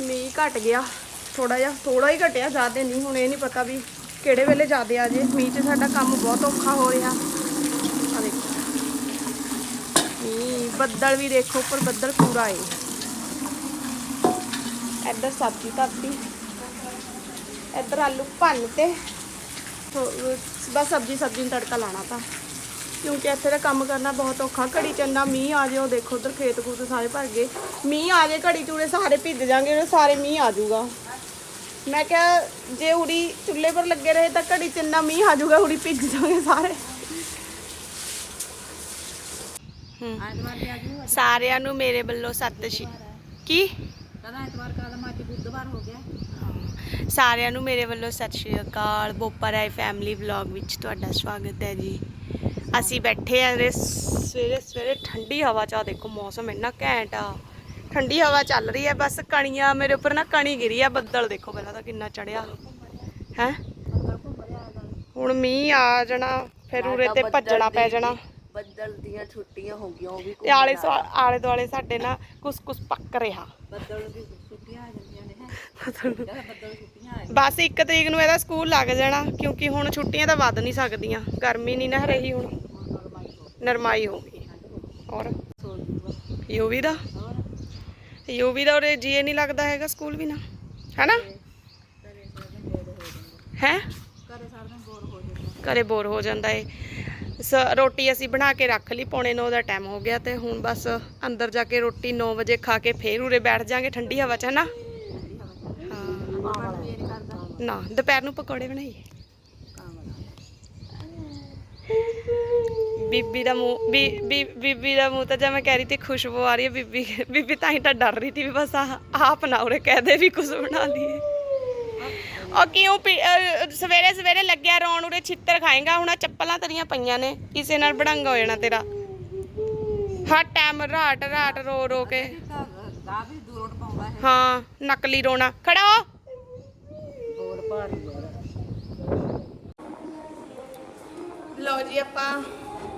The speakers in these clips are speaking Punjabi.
ਮੀਂਹ ਘਟ ਗਿਆ ਥੋੜਾ ਜਿਹਾ ਥੋੜਾ ਹੀ ਘਟਿਆ, ਜ਼ਿਆਦਾ ਨਹੀਂ, ਹੁਣ ਇਹ ਨਹੀਂ ਪਤਾ ਵੀ ਕਿਹੜੇ ਵੇਲੇ ਜ਼ਿਆਦਾ ਆ ਜੇ। ਮੀਂਹ 'ਚ ਸਾਡਾ ਕੰਮ ਬਹੁਤ ਔਖਾ ਹੋ ਰਿਹਾ। ਆ ਦੇਖੋ। ਮੀਂਹ ਬੱਦਲ ਵੀ ਦੇਖੋ, ਉੱਪਰ ਬੱਦਲ ਪੂਰਾ ਏ ਇੱਧਰ ਸਬਜ਼ੀ ਧਰਤੀ, ਇੱਧਰ ਆਲੂ ਭੰਨ ਤੇ ਬਸ ਸਬਜ਼ੀ ਸਬਜ਼ੀ ਨੂੰ ਤੜਕਾ ਲਾਣਾ ਤਾਂ। ਕਿਉਂਕਿ ਇੱਥੇ ਦਾ ਕੰਮ ਕਰਨਾ ਬਹੁਤ ਔਖਾ। ਘੜੀ ਚੰਨਾ ਮੀਂਹ ਆ ਜੇ ਉਹ ਦੇਖੋ ਉਧਰ ਖੇਤ ਖੂਤ ਸਾਰੇ ਭਰ ਗਏ। ਮੀਂਹ ਆ ਜੇ ਘੜੀ ਚੂੜੇ ਸਾਰੇ ਭਿੱਜ ਜਾਣਗੇ ਉਹ ਸਾਰੇ ਮੀਂਹ ਆ ਜਾਊਗਾ। ਮੈਂ ਕਿਹਾ ਜੇ ਉੜੀ ਚੁੱਲ੍ਹੇ ਪਰ ਲੱਗੇ ਰਹੇ ਤਾਂ ਘੜੀ ਚੰਨਾ ਮੀਂਹ ਆ ਜਾਊਗਾ ਉੜੀ ਭਿੱਜ ਜਾਣਗੇ ਸਾਰੇ। ਸਾਰਿਆਂ ਨੂੰ ਮੇਰੇ ਵੱਲੋਂ ਸਤਿ ਸ਼੍ਰੀ ਕੀ? ਕਦਾ ਐਤਵਾਰ ਕਾ ਦਾ ਅੱਜ ਬੁੱਧਵਾਰ ਹੋ ਗਿਆ। ਸਾਰਿਆਂ ਨੂੰ ਮੇਰੇ ਵੱਲੋਂ ਸਤਿ ਸ਼੍ਰੀ ਅਕਾਲ। ਬੋਪਾ ਰਾਏ ਫੈਮਿਲੀ ਵਲੌਗ ਵਿੱਚ ਤੁਹਾਡਾ ਸਵਾਗਤ ਹੈ ਜੀ। ਅਸੀਂ ਬੈਠੇ ਆ ਰੇ ਸਵੇਰੇ ਸਵੇਰੇ ਠੰਡੀ ਹਵਾ ਚ ਦੇਖੋ ਮੌਸਮ ਇੰਨਾ ਘੈਂਟ ਆ। ਠੰਡੀ ਹਵਾ ਚੱਲ ਰਹੀ ਹੈ ਬਸ ਕਣੀਆਂ ਮੇਰੇ ਉੱਪਰ ਨਾ ਕਣੀ ਗਿਰੀ ਆ ਬੱਦਲ ਦੇਖੋ ਪਹਿਲਾਂ ਤਾਂ ਕਿੰਨਾ ਚੜਿਆ। ਹੈ? ਹੁਣ ਮੀਂਹ ਆ ਜਾਣਾ ਫਿਰ ਉਰੇ ਤੇ ਭੱਜਣਾ ਪੈ ਜਾਣਾ। ਬੱਦਲ ਦੀਆਂ ਛੁੱਟੀਆਂ ਹੋ ਗਈਆਂ ਉਹ ਵੀ ਤੇ ਆਲੇ ਆਲੇ ਦੁਆਲੇ ਸਾਡੇ ਨਾ ਕੁਸ ਕੁਸ ਪੱਕ ਰਿਹਾ। ਬੱਦਲ ਦੀ ਛੁੱਟੀਆਂ ਆ ਜਾਂਦੀਆਂ ਨੇ ਹੈ? ਬੱਦਲ ਬਸ 1 ਤਰੀਕ ਨੂੰ ਇਹਦਾ ਸਕੂਲ ਲੱਗ ਜਾਣਾ, ਕਿਉਂਕਿ ਹੁਣ ਛੁੱਟੀਆਂ ਤਾਂ ਵੱਧ ਨਹੀਂ ਸਕਦੀਆਂ। ਗਰਮੀ ਨਹੀਂ ਨਾ ਰਹੀ ਹੁਣ। ਨਰਮਾਈ ਹੋ ਗਈ। ਔਰ ਯੂਵੀ ਦਾ? ਯੂਵੀ ਦਾ ਉਰੇ ਜੀਏ ਨਹੀਂ ਲੱਗਦਾ ਹੈਗਾ ਸਕੂਲ ਵੀ ਨਾ। ਹੈਨਾ? ਹੈ? ਘਰੇ ਬੋਰ ਹੋ ਜਾਂਦਾ ਏ। ਸ- ਰੋਟੀ ਅਸੀਂ ਬਣਾ ਕੇ ਰੱਖ ਲਈ, ਪੌਣੇ 9 ਦਾ ਟਾਈਮ ਹੋ ਗਿਆ ਤੇ ਹੁਣ ਬਸ ਅੰਦਰ ਜਾ ਕੇ ਰੋਟੀ 9 ਵਜੇ ਖਾ ਕੇ ਫੇਰ ਉਰੇ ਬੈਠ ਜਾਾਂਗੇ, ਠੰਡੀ ਹਵਾ 'ਚ, ਹੈਨਾ ਹਾਂ ਮਾਮਾ ਵੀ ਇਹ ਕਰਦਾ ਨਾ ਦੁਪਹਿਰ ਨੂੰ ਪਕੌੜੇ ਬਣਾਈਏ। ਬੀਬੀ ਦਾ ਮੂੰਹ ਬੀਬੀ ਦਾ ਮੂੰਹ ਤਾਂ ਜਿਵੇਂ ਕਹਿ ਰਹੀ ਤੇ ਖੁਸ਼ਬੂ ਆ ਰਹੀ ਹੈ ਬੀਬੀ ਬੀਬੀ ਤਾਂ ਹੀ ਤਾਂ ਡਰ ਰਹੀ ਸੀ ਵੀ ਬਸ ਆਪ ਨਾ ਉਰੇ ਕਹਿ ਦੇ ਵੀ ਕੁਝ ਬਣਾ ਲਈਏ। ਉਹ ਕਿਉਂ ਸਵੇਰੇ ਸਵੇਰੇ ਲੱਗਿਆ ਰੌਣ ਉਰੇ ਛਿੱਤਰ ਖਾਏਗਾ ਹੁਣ ਚੱਪਲਾਂ ਤੇਰੀਆਂ ਪਈਆਂ ਨੇ ਕਿਸੇ ਨਾਲ ਬੜੰਗਾ ਹੋ ਜਾਣਾ ਤੇਰਾ। ਹਰ ਟਾਈਮ ਰਾਟ ਰਾਟ ਰੋ ਰੋ ਕੇ। ਹੈ ਨਕਲੀ ਰੋਣਾ। ਖੜਾ ਹੋ। ਭਾਰੀ ਲਓ ਜੀ ਆਪਾਂ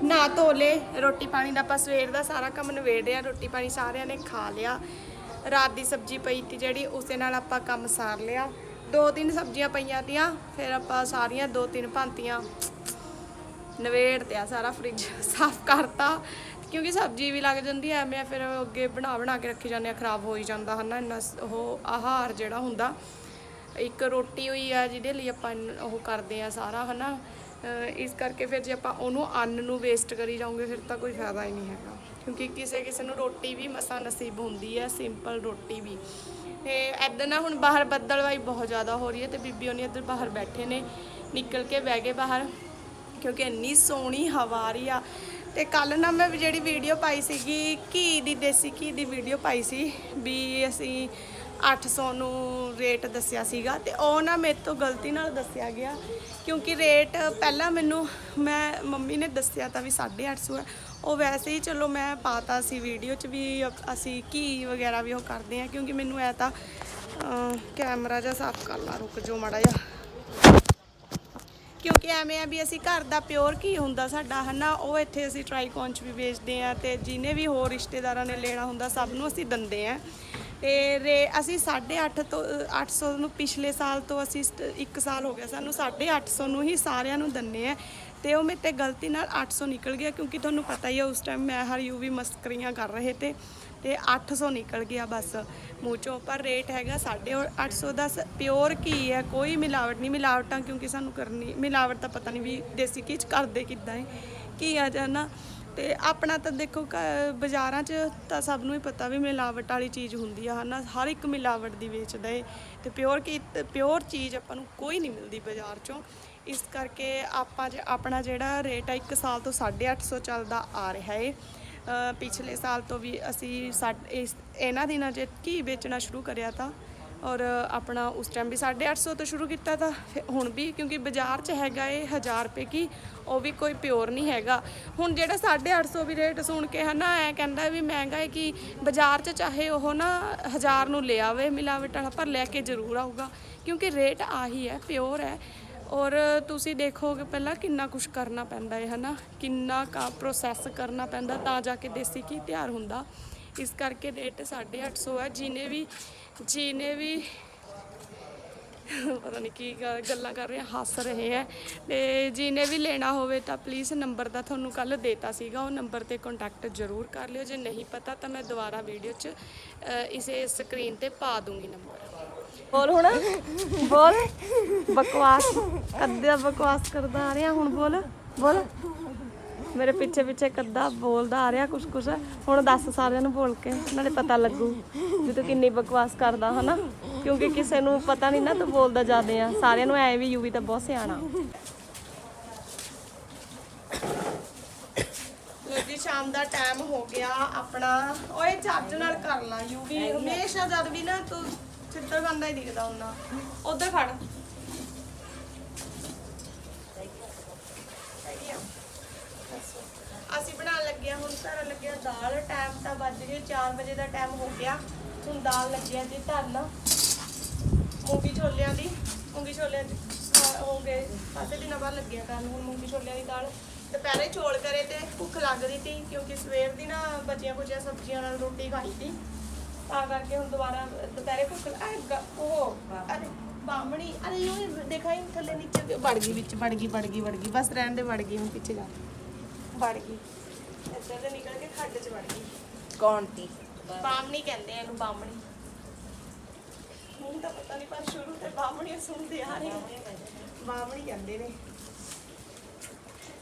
ਨਾ ਧੋ ਲੇ ਰੋਟੀ ਪਾਣੀ ਦਾ ਆਪਾਂ ਸਵੇਰ ਦਾ ਸਾਰਾ ਕੰਮ ਨਿਬੇੜਿਆ ਰੋਟੀ ਪਾਣੀ ਸਾਰਿਆਂ ਨੇ ਖਾ ਲਿਆ। ਰਾਤ ਦੀ ਸਬਜ਼ੀ ਪਈ ਤੀ ਜਿਹੜੀ, ਉਸੇ ਨਾਲ ਆਪਾਂ ਕੰਮ ਸਾਰ ਲਿਆ। ਦੋ ਤਿੰਨ ਸਬਜ਼ੀਆਂ ਪਈਆਂ ਤੀਆਂ, ਫਿਰ ਆਪਾਂ ਸਾਰੀਆਂ ਦੋ ਤਿੰਨ ਭਾਂਤੀਆਂ ਨਵੇੜ ਤਿਆ ਸਾਰਾ ਫ੍ਰਿਜ ਸਾਫ਼ ਕਰਤਾ। ਕਿਉਂਕਿ ਸਬਜ਼ੀ ਵੀ ਲੱਗ ਜਾਂਦੀ ਐ ਐਵੇਂ ਫਿਰ ਅੱਗੇ ਬਣਾ ਬਣਾ ਕੇ ਰੱਖੀ ਜਾਂਦੇ ਆ, ਖਰਾਬ ਹੋ ਹੀ ਜਾਂਦਾ ਹਨਾ, ਇੰਨਾ ਉਹ ਆਹਾਰ ਜਿਹੜਾ ਹੁੰਦਾ। ਇੱਕ ਰੋਟੀ ਹੋਈ ਆ, ਜਿਹਦੇ ਲਈ ਆਪਾਂ ਉਹ ਕਰਦੇ ਆ ਸਾਰਾ, ਹਨਾ? ਅਹ ਇਸ ਕਰਕੇ ਫਿਰ ਜੇ ਆਪਾਂ ਉਹਨੂੰ ਅੰਨ ਨੂੰ ਵੇਸਟ ਕਰੀ ਜਾਓਗੇ ਫਿਰ ਤਾਂ ਕੋਈ ਫਾਇਦਾ ਹੀ ਨਹੀਂ ਹੈਗਾ। ਕਿਉਂਕਿ ਕਿਸੇ ਕਿਸੇ ਨੂੰ ਰੋਟੀ ਵੀ ਮਸਾ ਨਸੀਬ ਹੁੰਦੀ ਹੈ ਸਿੰਪਲ ਰੋਟੀ ਵੀ। ਤੇ ਐਦਾਂ ਨਾ ਹੁਣ ਬਾਹਰ ਬੱਦਲਵਾਈ ਬਹੁਤ ਜ਼ਿਆਦਾ ਹੋ ਰਹੀ ਹੈ ਤੇ ਬੀਬੀ ਉਹਨੇ ਇੱਧਰ ਬਾਹਰ ਬੈਠੇ ਨੇ, ਨਿਕਲ ਕੇ ਬਹਿ ਗਏ ਬਾਹਰ, ਕਿਉਂਕਿ ਇੰਨੀ ਸੋਹਣੀ ਹਵਾ ਆ ਰਹੀ ਆ। ਤੇ ਕੱਲ ਨਾ ਮੈਂ ਜਿਹੜੀ ਵੀਡੀਓ ਪਾਈ ਸੀਗੀ, ਘੀ ਦੀ, ਦੇਸੀ ਘੀ ਦੀ ਵੀਡੀਓ ਪਾਈ ਸੀ, ਵੀ ਅਸੀਂ 800 ਨੂੰ ਰੇਟ ਦੱਸਿਆ ਸੀਗਾ ਤੇ ਉਹ ਨਾ ਮੇਰੇ ਤੋਂ ਗਲਤੀ ਨਾਲ ਦੱਸਿਆ ਗਿਆ ਕਿਉਂਕਿ ਰੇਟ ਪਹਿਲਾਂ ਮੈਨੂੰ ਮੈਂ ਮੰਮੀ ਨੇ ਦੱਸਿਆ ਤਾਂ ਵੀ 850 ਹੈ। ਉਹ ਵੈਸੇ ਹੀ ਚਲੋ ਮੈਂ ਪਾਤਾ ਸੀ ਵੀਡੀਓ 'ਚ ਵੀ ਅਸੀਂ ਘੀ ਵਗੈਰਾ ਵੀ ਉਹ ਕਰਦੇ ਆ ਕਿਉਂਕਿ ਮੈਨੂੰ ਐ ਤਾਂ ਕੈਮਰਾ ਜਿਹਾ ਸਾਫ਼ ਕਰ ਲਾ, ਰੁਕ ਜੋ ਮਾੜਾ ਜਿਹਾ। ਕਿਉਂਕਿ ਐਵੇਂ ਆ ਵੀ ਅਸੀਂ ਘਰ ਦਾ ਪਿਓਰ ਕੀ ਹੁੰਦਾ ਸਾਡਾ, ਹਨਾ? ਉਹ ਇੱਥੇ ਅਸੀਂ ਟਰਾਈਕੌਨ ਚ ਵੀ ਵੇਚਦੇ ਆ ਤੇ ਜਿਹਨੇ ਵੀ ਹੋਰ ਰਿਸ਼ਤੇਦਾਰਾਂ ਨੇ ਲੈਣਾ ਹੁੰਦਾ ਸਭ ਨੂੰ ਅਸੀਂ ਦਿੰਦੇ ਆ ਤੇ ਰੇ ਅਸੀਂ 8.5 ਤੋਂ ਅ, 800 ਨੂੰ ਪਿਛਲੇ ਸਾਲ ਤੋਂ ਅਸੀਂ ਇੱਕ ਸਾਲ ਹੋ ਗਿਆ ਸਾਨੂੰ 850 ਨੂੰ ਹੀ ਸਾਰਿਆਂ ਨੂੰ ਦਿੰਨੇ ਆ। ਤੇ ਉਹ ਮੇਰੇ ਤੇ ਗਲਤੀ ਨਾਲ 800 ਨਿਕਲ ਗਿਆ ਕਿਉਂਕਿ ਤੁਹਾਨੂੰ ਪਤਾ ਹੀ ਹੈ ਉਸ ਟਾਈਮ ਮੈਂ ਹਰ ਯੂਵੀ ਮਸਕਰੀਆਂ ਕਰ ਰਹੇ ਤੇ ਤੇ 800 ਨਿਕਲ ਗਿਆ ਬਸ ਮੂੰਹ ਚੋਂ। ਪਰ ਰੇਟ ਹੈਗਾ 850 ਦਾ ਪਿਓਰ ਕੀ ਹੈ? ਕੋਈ ਮਿਲਾਵਟ ਨਹੀਂ ਮਿਲਾਵਟਾਂ ਕਿਉਂਕਿ ਸਾਨੂੰ ਕਰਨੀ ਮਿਲਾਵਟ ਤਾਂ ਪਤਾ ਨਹੀਂ ਵੀ ਦੇਸੀ ਘੀ ਚ ਕਰਦੇ ਕਿੱਦਾਂ ਹੈ ਕੀ ਆ ਜਾਣਾ? ਤੇ ਆਪਣਾ ਤਾਂ ਦੇਖੋ ਘ ਬਾਜ਼ਾਰਾਂ 'ਚ ਤਾਂ ਸਭ ਨੂੰ ਹੀ ਪਤਾ ਵੀ ਮਿਲਾਵਟ ਵਾਲੀ ਚੀਜ਼ ਹੁੰਦੀ ਆ ਹਨਾ ਹਰ ਇੱਕ ਮਿਲਾਵਟ ਦੀ ਵੇਚਦਾ ਏ ਤੇ ਪਿਓਰ ਕੀ ਪਿਓਰ ਚੀਜ਼ ਆਪਾਂ ਨੂੰ ਕੋਈ ਨਹੀਂ ਮਿਲਦੀ ਬਾਜ਼ਾਰ 'ਚੋਂ। ਇਸ ਕਰਕੇ ਆਪਾਂ ਜੇ ਆਪਣਾ ਜਿਹੜਾ ਰੇਟ ਆ ਇੱਕ ਸਾਲ ਤੋਂ 850 ਚੱਲਦਾ ਆ ਰਿਹਾ ਏ। ਅ, ਪਿਛਲੇ ਸਾਲ ਤੋਂ ਵੀ ਅਸੀਂ ਸਾ ਇਸ ਇਹਨਾਂ ਦਿਨਾਂ 'ਚ ਘੀ ਵੇਚਣਾ ਸ਼ੁਰੂ ਕਰਿਆ ਤਾਂ ਔਰ ਆਪਣਾ ਉਸ ਟਾਈਮ ਵੀ 850 ਤੋਂ ਸ਼ੁਰੂ ਕੀਤਾ ਤਾਂ ਫਿਰ ਹੁਣ ਵੀ, ਕਿਉਂਕਿ ਬਾਜ਼ਾਰ 'ਚ ਹੈਗਾ ਇਹ 1000 ਰੁਪਏ ਕੀ, ਉਹ ਵੀ ਕੋਈ ਪਿਓਰ ਨਹੀਂ ਹੈਗਾ। ਹੁਣ ਜਿਹੜਾ 850 ਵੀ ਰੇਟ ਸੁਣ ਕੇ ਹਨਾ, ਐ ਕਹਿੰਦਾ ਵੀ ਮਹਿੰਗਾ ਹੈ ਕਿ ਬਾਜ਼ਾਰ 'ਚ ਚਾਹੇ ਉਹ ਨਾ 1000 ਨੂੰ ਲੈ ਆਵੇ, ਮਿਲਾਵਟ ਵਾਲਾ, ਪਰ ਲੈ ਕੇ ਜ਼ਰੂਰ ਆਊਗਾ, ਕਿਉਂਕਿ ਰੇਟ ਆਹੀ ਹੈ ਪਿਓਰ ਹੈ। ਔਰ ਤੁਸੀਂ ਦੇਖੋਗੇ ਪਹਿਲਾਂ ਕਿੰਨਾ ਕੁਝ ਕਰਨਾ ਪੈਂਦਾ ਹੈ ਹਨਾ, ਕਿੰਨਾ ਕਾ ਪ੍ਰੋਸੈਸ ਕਰਨਾ ਪੈਂਦਾ ਤਾਂ ਜਾ ਕੇ ਦੇਸੀ ਘੀ ਤਿਆਰ ਹੁੰਦਾ। ਇਸ ਕਰਕੇ ਰੇਟ 850 ਹੈ ਜਿਹਨੇ ਵੀ ਜੀ ਨੇ ਵੀ ਪਤਾ ਨਹੀਂ ਕੀ ਗੱਲ- ਗੱਲਾਂ ਕਰ ਰਹੇ ਆ ਹੱਸ ਰਹੇ ਆ। ਤੇ ਜਿਹਨੇ ਵੀ ਲੈਣਾ ਹੋਵੇ ਤਾਂ ਪਲੀਜ਼ ਨੰਬਰ ਦਾ ਤੁਹਾਨੂੰ ਕੱਲ ਦੇਤਾ ਸੀਗਾ ਉਹ ਨੰਬਰ ਤੇ ਕੰਟੈਕਟ ਜ਼ਰੂਰ ਕਰ ਲਿਓ। ਜੇ ਨਹੀਂ ਪਤਾ ਤਾਂ ਮੈਂ ਦੁਬਾਰਾ ਵੀਡੀਓ 'ਚ ਅ, ਇਸੇ ਸਕਰੀਨ ਤੇ ਪਾ ਦੂੰਗੀ ਨੰਬਰ ਬੋਲ ਹੁਣ ਬੋਲ। ਬਕਵਾਸ ਕੱਦਾ ਬਕਵਾਸ ਕਰਦਾ ਆ ਰਿਹਾ ਹੁਣ ਬੋਲ ਬੋਲ। ਮੇਰੇ ਪਿੱਛੇ ਪਿੱਛੇ ਕੱਦਾ ਬੋਲਦਾ ਆ ਰਿਹਾ ਕੁਛ ਕੁਛ। ਹੁਣ ਦੱਸ ਸਾਰਿਆਂ ਨੂੰ ਬੋਲ ਕੇ ਨਾਲੇ ਪਤਾ ਲੱਗੂ ਵੀ ਤੂੰ ਕਿੰਨੀ ਬਕਵਾਸ ਕਰਦਾ, ਹਨਾ? ਕਿਉਂਕਿ ਕਿਸੇ ਨੂੰ ਪਤਾ ਨਹੀਂ ਨਾ ਤੂੰ ਬੋਲਦਾ ਜ਼ਿਆਦੇ ਆ। ਸਾਰਿਆਂ ਨੂੰ ਐ ਵੀ ਯੂਵੀ ਤਾਂ ਬਹੁਤ ਸਿਆਣਾ। ਜੀ, ਸ਼ਾਮ ਦਾ ਟਾਈਮ ਹੋ ਗਿਆ ਆਪਣਾ। ਓਏ ਚੱਜ ਨਾਲ ਕਰ ਲਾ ਯੂਵੀ ਹਮੇਸ਼ਾ ਜਦ ਵੀ ਨਾ ਤੂੰ ਚਿੱਤਰ ਬੰਦਾ ਹੀ ਦਿਖਦਾ ਹੁੰਦਾ, ਉਧਰ ਖੜ ਹੈਗੀ ਆ। ਅਸੀਂ ਬਣਾਉਣ ਲੱਗੇ ਹਾਂ, ਹੁਣ ਧਰਨ ਲੱਗੇ ਹਾਂ, ਦਾਲ ਟਾਈਮ ਤਾਂ ਵੱਜ ਗਿਆ 4 ਵਜੇ ਦਾ ਟਾਈਮ ਹੋ ਗਿਆ। ਹੁਣ ਦਾਲ ਲੱਗੀ ਆ ਜੀ ਧਰਨ। ਮੂੰਗੀ ਛੋਲਿਆਂ ਦੀ, ਮੂੰਗੀ ਛੋਲਿਆਂ ਦੀ ਹੋ ਗਏ। ਕਾਫੀ ਦਿਨਾਂ ਬਾਅਦ ਲੱਗਿਆ ਕਰਨ ਹੁਣ ਮੂੰਗੀ ਛੋਲਿਆਂ ਦੀ ਦਾਲ। ਦੁਪਹਿਰੇ ਚੋਲ ਕਰੇ ਤੇ ਭੁੱਖ ਲੱਗ ਰਹੀ ਸੀ, ਕਿਉਂਕਿ ਸਵੇਰ ਦੀ ਨਾ ਬਚੀਆਂ ਕੁਚੀਆਂ ਸਬਜ਼ੀਆਂ ਨਾਲ ਰੋਟੀ ਖਾਈ ਸੀ। ਤਾਂ ਕਰਕੇ ਹੁਣ ਦੁਬਾਰਾ ਦੁਪਹਿਰੇ ਭੁੱਖ ਆ ਉਹ, ਅਰੇ ਬਾਹਮਣੀ, ਅਰੇ ਉਹ ਦਿਖਾਈ ਥੱਲੇ ਨੀਚੇ ਵੜ ਗਈ, ਵਿੱਚ ਵੜ ਗਈ ਵੜ ਗਈ ਵੜ ਗਈ, ਬਸ ਰਹਿਣ ਦੇ ਵੜ ਗਈ, ਹੁਣ ਪਿੱਛੇ ਜਾ। ਵੜ ਗਈ। ਇੱਧਰ ਦੇ ਨਿਕਲ ਕੇ ਖੱਡ 'ਚ ਵੜ ਗਈ। ਕੌਣ ਤੀ? ਬਾਹਮਣੀ ਕਹਿੰਦੇ ਆ ਇਹਨੂੰ ਬਾਹਮਣੀ ਹੁਣ ਤਾਂ ਪਤਾ ਨਹੀਂ ਪਰ ਸ਼ੁਰੂ ਤੇ ਬਾਹਮਣੀ ਸੁਣਦੇ ਆ ਰਹੇ ਆ। ਬਾਹਮਣੀ ਕਹਿੰਦੇ ਨੇ।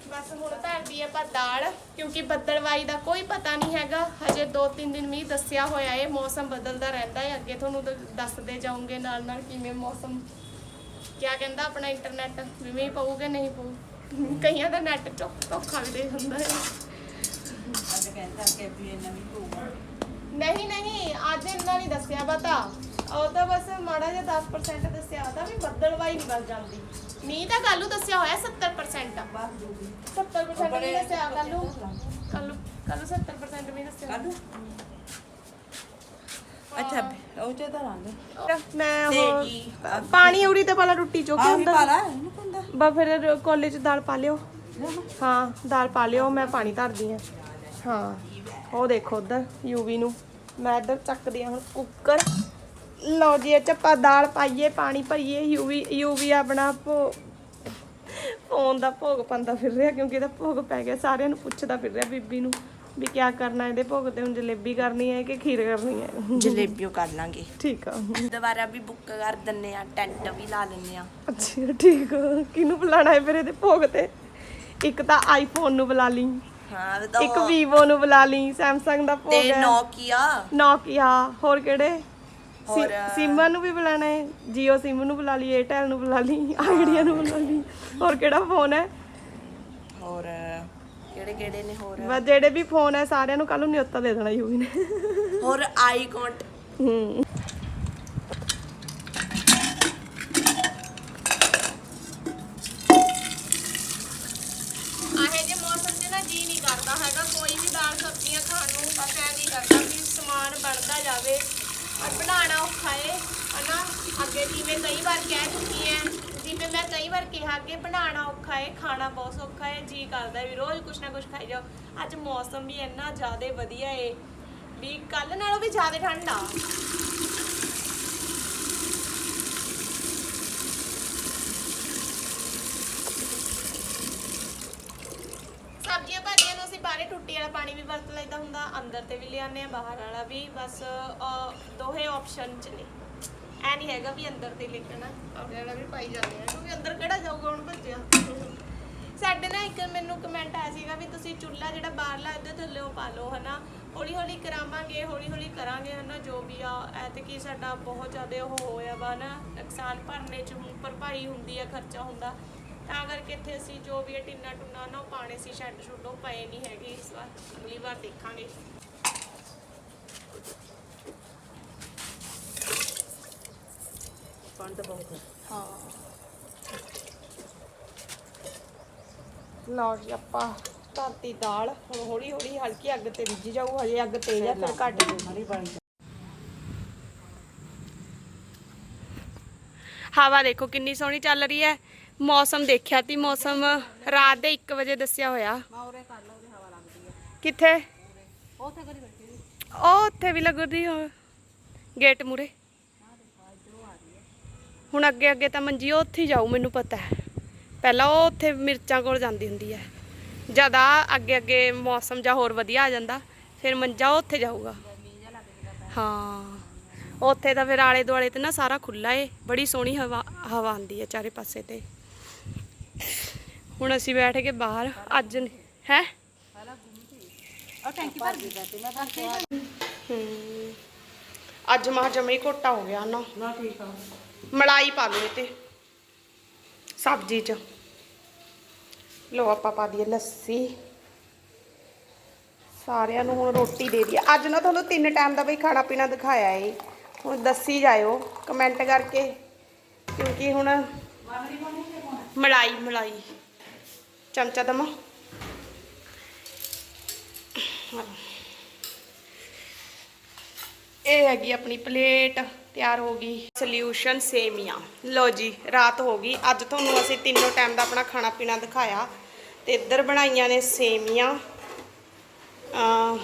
ਬਸ ਹੁਣ ਧਰਦੀ ਆਪਾਂ ਦਾਲ ਕਿਉਂਕਿ ਬੱਦਲਵਾਈ ਦਾ ਕੋਈ ਪਤਾ ਨਹੀਂ ਹੈਗਾ। ਹਜੇ 2-3 ਦਿਨ ਮੀਂਹ ਦੱਸਿਆ ਹੋਇਆ ਏ ਮੌਸਮ ਬਦਲਦਾ ਰਹਿੰਦਾ ਹੈ। ਅੱਗੇ ਤੁਹਾਨੂੰ ਦ- ਦੱਸਦੇ ਜਾਉਂਗੇ ਨਾਲ ਨਾਲ ਕਿਵੇਂ ਮੌਸਮ ਕਿਆ ਕਹਿੰਦਾ ਆਪਣਾ ਇੰਟਰਨੈਟ ਵੀ ਮੀਂਹ ਪਊਗਾ ਨਹੀਂ ਪਊ। ਕਈਆਂ ਦਾ ਨੈਟ ਚੁੱਕ ਧੋਖਾ ਵੀ ਦੇ ਹੁੰਦਾ ਹੈ। ਅੱਜ ਕਹਿੰਦਾ ਕਿ ਵੀ ਇਹਨਾਂ ਵੀ ਹੋਊਗਾ ਨਹੀਂ ਨਹੀਂ ਅੱਜ ਇੰਨਾ ਨਹੀਂ ਦੱਸਿਆ ਪਤਾ। ਉਹ ਤਾਂ ਬਸ ਮਾੜਾ ਜਿਹਾ 10% ਦੱਸਿਆ ਤਾਂ ਵੀ ਬੱਦਲਵਾਈ ਨਹੀਂ ਬਸ ਜਾਂਦੀ। ਮੀਂਹ ਤਾਂ ਕੱਲੂ ਦੱਸਿਆ ਹੋਇਆ 70% ਆ ਬਸ ਦੂਗੀ 70% ਨਹੀਂ ਦੱਸਿਆ ਕੱਲੂ ਕੱਲੂ ਕੱਲੂ 70% ਵੀ ਦੱਸਿਆ। ਕੱਢ ਅੱਛਾ ਉਹ ਚ ਤਾਂ ਰੰਗ। ਮੈਂ ਉਹ ਪਾਣੀ ਉਰੀ ਤੇ ਪਹਿਲਾਂ ਰੋਟੀ ਚੋਕੇ ਹੁੰਦਾ? ਪਾਲਾ ਬਾ ਫਿਰ ਕਾਲਜ ਦਾਲ ਪਾ ਲਿਓ। ਹਾਂ ਦਾਲ ਪਾ ਲਿਓ ਮੈਂ ਪਾਣੀ ਧਰਦੀ ਆ ਹਾਂ ਉਹ ਦੇਖੋ ਉਧਰ ਯੂਵੀ ਨੂੰ। ਮੈਂ ਇੱਧਰ ਚੱਕਦੀ ਆ ਹੁਣ ਕੁੱਕਰ। ਲਓ ਜੀ ਇਹ ਚ ਆਪਾਂ ਦਾਲ ਪਾਈਏ ਪਾਣੀ ਭਰੀਏ ਯੂਵੀ ਯੂਵੀ ਆਪਣਾ ਫੋਨ ਦਾ ਭੋਗ ਪੰਦਾ ਫਿਰ ਰਿਹਾ ਕਿਉਂਕਿ ਇਹਦਾ ਭੋਗ ਪੈ ਗਿਆ ਸਾਰਿਆਂ ਨੂੰ ਪੁੱਛਦਾ ਫਿਰ ਰਿਹਾ ਬੀਬੀ ਨੂੰ। ਵੀ ਕਿਆ ਕਰਨਾ ਇਹਦੇ ਭੋਗ ਤੇ ਹੁਣ ਜਲੇਬੀ ਕਰਨੀ ਹੈ ਕਿ ਖੀਰ ਕਰਨੀ ਹੈ? ਜਲੇਬੀਓ ਕਰ ਲਾਂਗੇ। ਠੀਕ ਆ। ਦੁਬਾਰਾ ਵੀ ਬੁੱਕ ਕਰ ਦਿੰਨੇ ਆ ਟੈਂਟ ਵੀ ਲਾ ਲੈਨੇ ਆ ਅੱਛਾ ਠੀਕ ਆ। ਕਿਹਨੂੰ ਬੁਲਾਣਾ ਹੈ ਫਿਰ ਇਹਦੇ ਭੋਗ ਤੇ? ਇੱਕ ਤਾਂ ਆਈਫੋਨ ਨੂੰ ਬੁਲਾ ਲਈ। ਹਾਂ ਇੱਕ ਵੀਵੋ ਨੂੰ ਬੁਲਾ ਲਈ ਸੈਮਸੰਗ ਦਾ ਭੋਗ ਤੇ ਹੈ। ਨੋਕੀਆ ਨੋਕੀਆ ਹੋਰ ਕਿਹੜੇ? ਹੋਰ, ਸਿਮਾ ਨੂੰ ਵੀ ਬੁਲਾਣਾ ਹੈ ਜੀਓ ਸਿਮ ਨੂੰ ਬੁਲਾ ਲਈ ਏਅਰਟੈਲ ਨੂੰ ਬੁਲਾ ਲਈ ਆਈਡੀਆ ਨੂੰ ਬੁਲਾ ਲਈ ਹੋਰ ਕਿਹੜਾ ਫੋਨ ਹੈ? ਹੋਰ ਕਿਹੜੇ ਕਿਹੜੇ ਨੇ ਹੋਰ? ਬਸ ਜਿਹੜੇ ਵੀ ਫੋਨ ਹੈ ਸਾਰਿਆਂ ਨੂੰ ਕੱਲ ਨੂੰ ਨਿਯੁੱਤਾ ਦੇ ਦੇਣਾ ਯੂਵੀ ਨੇ। ਹੋਰ ਆਈਕੌਂਟ ਹੂੰ ਆਹੇ ਜੇ ਮੌਸਮ 'ਚ ਨਾ ਜੀ ਨਹੀਂ ਕਰਦਾ ਹੈਗਾ ਕੋਈ ਵੀ ਦਾਲ ਸਬਜ਼ੀਆਂ ਖਾਣ ਨੂੰ ਬਸ ਐ ਨਹੀਂ ਕਰਦਾ ਵੀ ਸਮਾਨ ਬਣਦਾ ਜਾਵੇ ਔਰ ਬਣਾਉਣਾ ਔਖਾ ਏ ਹਨਾ ਅੱਗੇ ਜਿਵੇਂ ਕਈ ਵਾਰ ਕਹਿ ਚੁੱਕੀ ਐ ਜਿਵੇਂ ਮੈਂ ਕਈ ਵਾਰ ਕਿਹਾ ਕਿ ਬਣਾਉਣਾ ਔਖਾ ਹੈ, ਖਾਣਾ ਬਹੁਤ ਸੌਖਾ ਹੈ, ਜੀ ਕਰਦਾ ਵੀ ਰੋਜ਼ ਕੁਛ ਨਾ ਕੁਛ ਖਾਈ ਜਾਓ। ਅੱਜ ਮੌਸਮ ਵੀ ਇੰਨਾ ਜ਼ਿਆਦਾ ਵਧੀਆ ਏ ਵੀ ਕੱਲ ਨਾਲੋਂ ਵੀ ਜ਼ਿਆਦਾ ਠੰਡ ਆ। ਸਬਜ਼ੀਆਂ ਭਾਜੀਆਂ ਨੂੰ ਅਸੀਂ ਬਾਹਰੇ ਟੁੱਟੀ ਵਾਲਾ ਪਾਣੀ ਵੀ ਵਰਤ ਲੈਂਦਾ ਹੁੰਦਾ, ਅੰਦਰ ਤੇ ਵੀ ਲਿਆਉਂਦੇ ਆ ਬਾਹਰ ਵਾਲਾ ਵੀ, ਬਸ ਦੋਹੇ ਆਪਸ਼ਨ ਚ ਨੇ। ਐ ਨਹੀਂ ਹੈਗਾ ਵੀ ਅੰਦਰ ਤੇ ਲਿਖਣਾ ਆਪਣੇ ਵਾਲਾ ਵੀ ਪਾਈ ਜਾਂਦੇ ਆ। ਕਿਉਂਕਿ ਅੰਦਰ ਕਿਹੜਾ ਜਾਊਗਾ, ਹੁਣ ਭੱਜਿਆ। ਸਾਡੇ ਨਾ ਇੱਕ ਮੈਨੂੰ ਕਮੈਂਟ ਆਇਆ ਸੀਗਾ ਵੀ ਤੁਸੀਂ ਚੁੱਲ੍ਹਾ ਜਿਹੜਾ ਬਾਹਰਲਾ ਉਹਦੇ ਥੱਲੇ ਉਹ ਪਾ ਲਓ, ਹਨਾ। ਹੌਲੀ ਹੌਲੀ ਕਰਾਵਾਂਗੇ ਹੌਲੀ ਹੌਲੀ ਕਰਾਂਗੇ, ਹਨਾ, ਜੋ ਵੀ ਆ। ਐਤਕੀ ਸਾਡਾ ਬਹੁਤ ਜ਼ਿਆਦਾ ਉਹ ਹੋਇਆ ਵਾ ਨਾ ਨੁਕਸਾਨ ਭਰਨੇ ਚ ਭਰਪਾਈ ਹੁੰਦੀ ਆ, ਖਰਚਾ ਹੁੰਦਾ। ਤਾਂ ਕਰਕੇ ਇੱਥੇ ਅਸੀਂ ਜੋ ਵੀ ਇਹ ਟਿੰਨਾ ਟੁੰਨਾ ਨਾ ਉਹ ਪਾਣੇ ਸੀ ਸ਼ੈੱਡ ਸ਼ੁੱਡ ਉਹ ਪਏ ਨਹੀਂ ਹੈਗੇ। ਇਸ ਵਾਰ ਅਗਲੀ ਵਾਰ ਦੇਖਾਂਗੇ। ਪੰਡ ਬਹੁਤ ਹਾਂ। ਲਓ ਜੀ ਆਪਾਂ ਧਰਤੀ ਦਾਲ ਹੁਣ ਹੌਲੀ ਹੌਲੀ ਹਲਕੀ ਅੱਗ ਤੇ ਰਿੱਝ ਜਾਊ ਹਜੇ ਅੱਗ ਤੇਜ਼ ਆ ਫਿਰ ਘੱਟ ਜਾਊ ਮਾਰੀ ਬਣ ਹਵਾ ਦੇਖੋ ਕਿੰਨੀ ਸੋਹਣੀ ਚੱਲ ਰਹੀ ਹੈ। ਮੌਸਮ ਦੇਖਿਆ ਤੀ ਮੌਸਮ ਰਾਤ ਦੇ 1 ਵਜੇ ਦੱਸਿਆ ਹੋਇਆ। ਕਿੱਥੇ? ਉਹ ਉੱਥੇ ਵੀ ਲੱਗਦੀ ਹੋ। ਗੇਟ ਮੂਰੇ ਹੁਣ ਅੱਗੇ ਅੱਗੇ ਤਾਂ ਮੰਜੀ ਉੱਥੇ ਜਾਊ, ਮੈਨੂੰ ਪਤਾ ਹੈ। ਪਹਿਲਾਂ ਉਹ ਉੱਥੇ ਮਿਰਚਾਂ ਕੋਲ ਜਾਂਦੀ ਹੁੰਦੀ ਹੈ। ਜਦ ਆ ਅੱਗੇ ਅੱਗੇ ਮੌਸਮ ਜਾਂ ਹੋਰ ਵਧੀਆ ਆ ਜਾਂਦਾ, ਫਿਰ ਮੰਜਾ ਉੱਥੇ ਜਾਊਗਾ। ਹਾਂ, ਉੱਥੇ ਤਾਂ ਫਿਰ ਆਲੇ ਦੁਆਲੇ ਤੇ ਨਾ ਸਾਰਾ ਖੁੱਲਾ ਏ, ਬੜੀ ਸੋਹਣੀ ਹਵਾ ਹਵਾ ਆਉਂਦੀ ਹੈ ਚਾਰੇ ਪਾਸੇ ਤੇ। ਹੁਣ ਅਸੀਂ ਬੈਠ ਕੇ ਬਾਹਰ, ਅੱਜ ਹੈ? ਅੱਜ ਮਾ ਜਮੇ ਘੋਟਾ ਹੋ ਗਿਆ ਨਾ। ਨਾ ਠੀਕ ਆ। ਮਲਾਈ ਪਾ ਲਓ ਤੇ ਸਬਜ਼ੀ ਚ। ਲੋ ਆਪਾਂ ਪਾ ਦਈਏ ਲੱਸੀ। ਸਾਰਿਆਂ ਨੂੰ ਹੁਣ ਰੋਟੀ ਦੇ ਦਈਏ। ਅੱਜ ਨਾ ਤੁਹਾਨੂੰ ਤਿੰਨ ਟਾਈਮ ਦਾ ਬਈ ਖਾਣਾ ਪੀਣਾ ਦਿਖਾਇਆ ਏ। ਹੁਣ ਦੱਸੀ ਜਾਇਓ ਕਮੈਂਟ ਕਰਕੇ। ਕਿਉਂਕਿ ਹੁਣ ਮਲਾਈ ਮਲਾਈ। ਚਮਚਾ ਦਮਾ। ਇਹ ਹੈਗੀ ਆਪਣੀ ਪਲੇਟ। ਤਿਆਰ ਹੋ ਗਈ। ਸੋਲਿਊਸ਼ਨ ਸੇਮੀਆਂ ਲਓ ਜੀ ਰਾਤ ਹੋ ਗਈ। ਅੱਜ ਤੁਹਾਨੂੰ ਅਸੀਂ ਤਿੰਨੋਂ ਟਾਈਮ ਦਾ ਆਪਣਾ ਖਾਣਾ ਪੀਣਾ ਦਿਖਾਇਆ। ਤੇ ਇੱਧਰ ਬਣਾਈਆਂ ਨੇ ਸੇਮੀਆਂ ਅ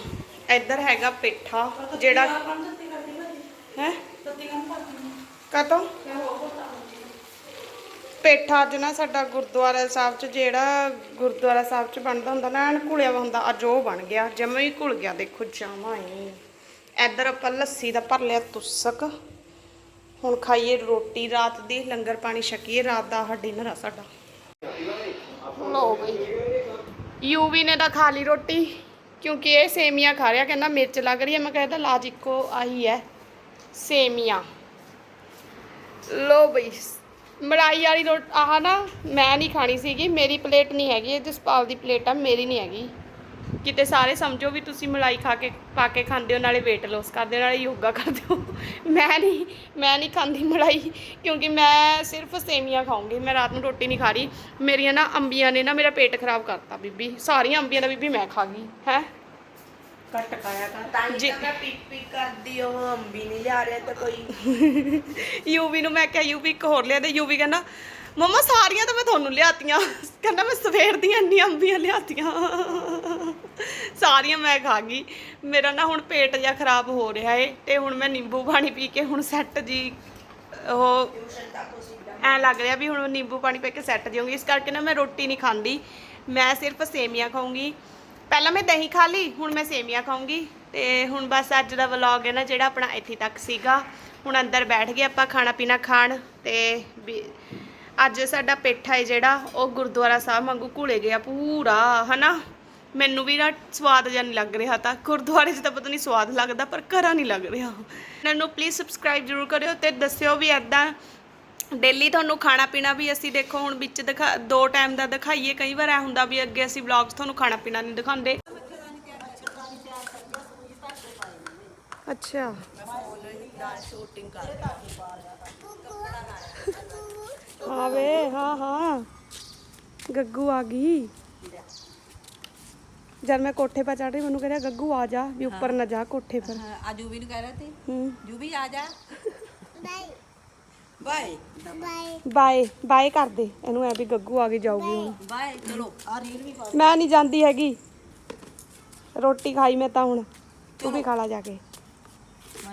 ਇੱਧਰ ਹੈਗਾ ਪੇਠਾ ਜਿਹੜਾ ਹੈ? ਕਦੋਂ ਪੇਠਾ ਅੱਜ ਨਾ ਸਾਡਾ ਗੁਰਦੁਆਰਾ ਸਾਹਿਬ ਚ ਜਿਹੜਾ ਗੁਰਦੁਆਰਾ ਸਾਹਿਬ ਚ ਬਣਦਾ ਹੁੰਦਾ ਨਾ ਐਨ ਘੁਲਿਆ ਹੁੰਦਾ ਅੱਜ ਉਹ ਬਣ ਗਿਆ। ਜਮੇ ਹੀ ਘੁਲ ਗਿਆ ਦੇਖੋ ਜਾਵਾਂ ਏ ਇੱਧਰ ਆਪਾਂ ਲੱਸੀ ਦਾ ਭਰ ਲਿਆ ਤੁਸਕ। ਹੁਣ ਖਾਈਏ ਰੋਟੀ, ਰਾਤ ਦੀ ਲੰਗਰ ਪਾਣੀ ਛਕੀਏ, ਰਾਤ ਦਾ ਆਹ ਡਿਨਰ ਆ ਸਾਡਾ। ਲੋ ਬਈ। ਯੂਵੀ ਨੇ ਤਾਂ ਖਾ ਲਈ ਰੋਟੀ, ਕਿਉਂਕਿ ਇਹ ਸੇਮੀਆਂ ਖਾ ਰਿਹਾ, ਕਹਿੰਦਾ ਮਿਰਚ ਲੱਗ ਰਹੀ ਹੈ। ਮੈਂ ਕਹਿੰਦਾ ਲਾਜ ਇੱਕੋ ਆਹੀ ਹੈ, ਸੇਮੀਆਂ। ਲੋ ਬਈ, ਮਲਾਈ ਵਾਲੀ ਰੋਟ ਆਹ ਨਾ ਮੈਂ ਨਹੀਂ ਖਾਣੀ ਸੀਗੀ, ਮੇਰੀ ਪਲੇਟ ਨਹੀਂ ਹੈਗੀ, ਇਹ ਜਸਪਾਲ ਦੀ ਪਲੇਟ ਆ, ਮੇਰੀ ਨਹੀਂ ਹੈਗੀ। ਕਿਤੇ ਸਾਰੇ ਸਮਝੋ ਵੀ ਤੁਸੀਂ ਮਲਾਈ ਖਾ ਕੇ ਪਾ ਕੇ ਖਾਂਦੇ ਹੋ ਨਾਲੇ weight loss ਕਰਦੇ ਹੋ ਨਾਲੇ ਯੋਗਾ ਕਰਦੇ ਹੋ। ਮੈਂ ਨਹੀਂ ਮੈਂ ਨਹੀਂ ਖਾਂਦੀ ਮਲਾਈ ਕਿਉਂਕਿ ਮੈਂ ਸਿਰਫ ਸੇਮੀਆਂ ਖਾਉਂਗੀ ਮੈਂ ਰਾਤ ਨੂੰ ਰੋਟੀ ਨਹੀਂ ਖਾ ਰਹੀ। ਮੇਰੀਆਂ ਨਾ ਅੰਬੀਆਂ ਨੇ ਨਾ ਮੇਰਾ ਪੇਟ ਖਰਾਬ ਕਰਤਾ ਬੀਬੀ। ਸਾਰੀਆਂ ਅੰਬੀਆਂ ਦਾ ਬੀਬੀ ਮੈਂ ਖਾ ਗਈ ਹੈ? ਕੱਟ ਕਾਇਆ ਕਰ। ਤਾਂ ਹੀ ਮੈਂ ਪਿਕ ਪਿਕ ਕਰਦੀ ਉਹ ਅੰਬੀ ਨਹੀਂ ਲਿਆ ਰਿਹਾ ਤਾਂ ਕੋਈ। ਯੂਵੀ ਨੂੰ ਮੈਂ ਕਿਹਾ ਯੂਵੀ ਇੱਕ ਹੋਰ ਲਿਆ ਦੇ। ਯੂਵੀ ਕਹਿੰਦਾ ਮੰਮਾ, ਸਾਰੀਆਂ ਤਾਂ ਮੈਂ ਤੁਹਾਨੂੰ ਲਿਆਤੀਆਂ। ਕਹਿੰਦਾ ਮੈਂ ਸਵੇਰ ਦੀਆਂ ਇੰਨੀਆਂ ਅੰਬੀਆਂ ਲਿਆਤੀਆਂ। ਸਾਰੀਆਂ ਮੈਂ ਖਾ ਗਈ। ਮੇਰਾ ਨਾ ਹੁਣ ਪੇਟ ਜਿਹਾ ਖਰਾਬ ਹੋ ਰਿਹਾ ਏ ਤੇ ਹੁਣ ਮੈਂ ਨਿੰਬੂ ਪਾਣੀ ਪੀ ਕੇ ਹੁਣ ਸੈੱਟ ਜੀ, ਉਹ ਐ ਲੱਗ ਰਿਹਾ ਵੀ ਹੁਣ ਨਿੰਬੂ ਪਾਣੀ ਪੀ ਕੇ ਸੈੱਟ ਜਾਊਂਗੀ ਇਸ ਕਰਕੇ ਨਾ ਮੈਂ ਰੋਟੀ ਨਹੀਂ ਖਾਂਦੀ। ਮੈਂ ਸਿਰਫ ਸੇਮੀਆਂ ਖਾਊਂਗੀ। ਪਹਿਲਾਂ ਮੈਂ ਦਹੀਂ ਖਾ ਲਈ, ਹੁਣ ਮੈਂ ਸੇਮੀਆਂ ਖਾਊਂਗੀ। ਤੇ ਹੁਣ ਬਸ ਅੱਜ ਦਾ ਵਲੌਗ ਹੈ ਨਾ, ਜਿਹੜਾ ਆਪਣਾ ਇੱਥੇ ਤੱਕ ਸੀਗਾ। ਹੁਣ ਅੰਦਰ ਬੈਠ ਗਏ ਆਪਾਂ ਖਾਣਾ ਪੀਣਾ ਖਾਣ ਤੇ ਵੀ- ਅੱਜ ਸਾਡਾ ਪੇਠਾ ਹੈ ਜਿਹੜਾ ਉਹ ਗੁਰਦੁਆਰਾ ਸਾਹਿਬ ਵਾਂਗੂ ਘੁਲੇ ਗਿਆ ਪੂਰਾ ਹਨਾ? ਮੈਨੂੰ ਵੀ ਨਾ ਸਵਾਦ ਜਿਹਾ ਨਹੀਂ ਲੱਗ ਰਿਹਾ ਤਾਂ ਗੁਰਦੁਆਰੇ 'ਚ ਤਾਂ ਪਤਾ ਨਹੀਂ ਸਵਾਦ ਲੱਗਦਾ ਪਰ ਘਰਾਂ ਨਹੀਂ ਲੱਗ ਰਿਹਾ। ਇਹਨਾਂ ਨੂੰ ਪਲੀਜ਼ ਸਬਸਕ੍ਰਾਈਬ ਜ਼ਰੂਰ ਕਰਿਓ ਤੇ ਦੱਸਿਓ ਵੀ ਐਦਾਂ ਡੇਲੀ ਤੁਹਾਨੂੰ ਖਾਣਾ ਪੀਣਾ ਵੀ ਅਸੀਂ ਦੇਖੋ ਹੁਣ ਵਿੱਚ ਦਿਖਾ ਦੋ ਟਾਈਮ ਦਾ ਦਿਖਾਈਏ ਕਈ ਵਾਰ ਐ ਹੁੰਦਾ ਵੀ ਅੱਗੇ ਅਸੀਂ ਵਲੌਗਸ ਤੁਹਾਨੂੰ ਖਾਣਾ ਪੀਣਾ ਨਹੀਂ ਦਿਖਾਉਂਦੇ। ਅੱਛਾ। ਹਾਂ ਹਾਂ। ਗੱਗੂ ਆ ਗਈ। ਜਦ ਮੈਂ ਕੋਠੇ 'ਤੇ ਚੜ ਰਹੀ ਮੈਨੂੰ ਕਹਿੰਦਾ ਗੱਗੂ ਆ ਜਾ ਵੀ ਉੱਪਰ ਨਾ ਜਾ ਕੋਠੇ ਪਰ। ਆ ਜੂਬੀ ਨੂੰ ਕਹਿ ਰਿਹਾ ਤੇ ਹੂੰ। ਜੂਬੀ ਆ ਜਾ। ਬਾਏ। ਬਾਏ। ਬਾਏ। ਕਰ ਦੇ। ਇਹਨੂੰ ਐ ਵੀ ਗੱਗੂ ਆ ਗਈ ਜਾਊਗੀ ਹੁਣ। ਬਾਏ। ਚਲੋ ਆ ਰੀਲ ਵੀ ਪਾ। ਮੈਂ ਨਹੀਂ ਜਾਂਦੀ ਹੈਗੀ। ਰੋਟੀ ਖਾਈ ਮੈਂ ਤਾਂ ਹੁਣ। ਤੂੰ ਵੀ ਖਾ ਲਾ ਜਾ ਕੇ।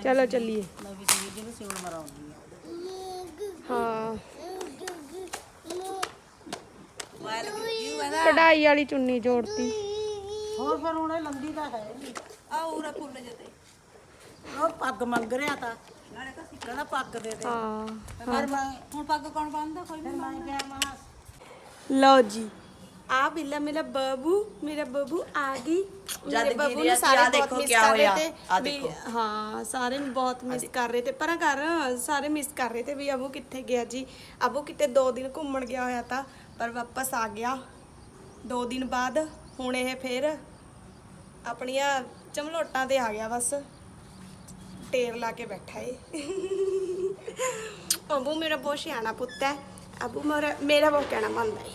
ਚਲੋ ਚੱਲੀਏ। ਨਵੀਂ ਚੀਜ਼ ਜਿਹਨੂੰ ਸਿਉਣ ਮਰਾਉਂਦੀ ਆ ਹਾਂ ਬਾਏ ਕਿਉਂ ਕਹਿੰਦਾ ਕਢਾਈ ਵਾਲੀ ਚੁੰਨੀ ਜੋੜਤੀ। ਹੋਰ ਪਰ ਉਹਨੇ ਲੰਦੀ ਤਾਂ ਹੈ ਨਹੀਂ। ਆ ਉਹਰਾ ਫੁੱਲ ਜਤੇ ਉਹ ਪੱਗ ਮੰਗ ਰਿਹਾ ਤਾਂ। ਨਾਲੇ ਤਾਂ ਕਹਿੰਦਾ ਪੱਗ ਦੇ ਦੇ। ਹਾਂ ਪਰ ਮੈਂ ਹੁਣ ਪੱਗ ਕੌਣ ਬੰਨਦਾ? ਕੋਈ ਨਹੀਂ ਮੈਂ ਕਿਹਾ ਮਾ ਲਓ ਜੀ। ਆ ਬਿੱਲਾ ਮੇਰਾ ਬਬੂ ਮੇਰਾ ਬਬੂ ਆ ਗਈ। ਮੇਰੇ ਜਦ ਬਬੂ ਨੂੰ ਸਾਰੇ ਦੇਖੋ ਰਹੇ ਹੋਇਆ, ਵੀ ਦੇਖੋ। ਹਾਂ ਸਾਰੇ ਬਹੁਤ ਮਿਸ ਕਰ ਰਹੇ ਤੇ ਪਰ ਘਰ ਸਾਰੇ ਮਿਸ ਕਰ ਰਹੇ ਤੇ ਵੀ ਅਬੂ ਕਿੱਥੇ ਗਿਆ ਜੀ। ਅਬੂ ਕਿਤੇ 2 ਦਿਨ ਘੁੰਮਣ ਗਿਆ ਹੋਇਆ ਤਾਂ ਪਰ ਵਾਪਸ ਆ ਗਿਆ। 2 ਦਿਨ ਬਾਅਦ ਹੁਣ ਇਹ ਫੇਰ ਆਪਣੀਆਂ ਚਮਲੋਟਾਂ ਤੇ ਆ ਗਿਆ ਬਸ। ਟੇਰ ਲਾ ਕੇ ਬੈਠਾ ਏ। ਅਬੂ ਮੇਰਾ ਬਹੁਤ ਸਿਆਣਾ ਪੁੱਤ ਹੈ। ਅਬੂ ਮੇਰਾ ਮੇਰਾ ਬਹੁਤ ਕਹਿਣਾ ਮੰਨਦਾ ਏ।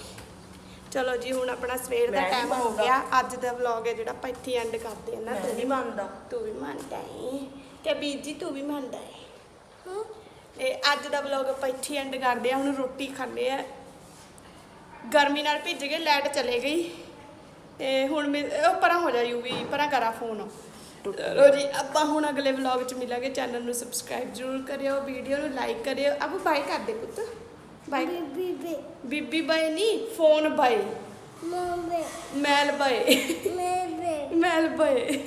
ਚਲੋ ਜੀ ਹੁਣ ਆਪਣਾ ਸਵੇਰ ਦਾ ਟਾਈਮ ਹੋ। ਗਿਆ। ਅੱਜ ਦਾ ਵਲੌਗ ਹੈ ਜਿਹੜਾ ਆਪਾਂ ਇੱਥੇ ਐਂਡ ਕਰਦੇ ਹਾਂ ਨਾ। ਮੈਂ ਨਹੀਂ ਮੰਨਦਾ। ਤੂੰ ਵੀ ਮੰਨਦਾ ਏ। ਤੇ ਵੀਰ ਜੀ ਤੂੰ ਵੀ ਮੰਨਦਾ ਏ। ਹਾਂ। ਤੇ ਅੱਜ ਦਾ ਵਲੌਗ ਆਪਾਂ ਇੱਥੇ ਐਂਡ ਕਰਦੇ ਹਾਂ। ਹੁਣ ਰੋਟੀ ਖਾਂਦੇ ਆ ਗਰਮੀ ਨਾਲ ਭਿੱਜ ਗਏ ਲਾਈਟ ਚਲੇ ਗਈ ਤੇ ਹੁਣ ਮੈਂ ਉਹ ਪਰਾਂ ਹੋ ਜਾ ਯੂ ਵੀ ਪਰਾਂ ਕਰਾ ਫੋਨ। ਚਲੋ ਜੀ ਆਪਾਂ ਹੁਣ ਅਗਲੇ ਵਲੌਗ 'ਚ ਮਿਲਾਂਗੇ। ਚੈਨਲ ਨੂੰ ਸਬਸਕ੍ਰਾਈਬ ਜ਼ਰੂਰ ਕਰਿਓ ਵੀਡੀਓ ਨੂੰ ਲਾਈਕ ਕਰਿਓ। ਆਪਾਂ ਬਾਏ ਕਰਦੇ ਪੁੱਤ। ਬਾਏ ਬੀਬੀ ਬੀਬੀ ਬਾਏ ਨਹੀਂ ਫੋਨ ਬਾਏ। ਮੋਮੇ ਮੈਲ ਮੇਰੇ ਮੈਲ ਬਾਏ।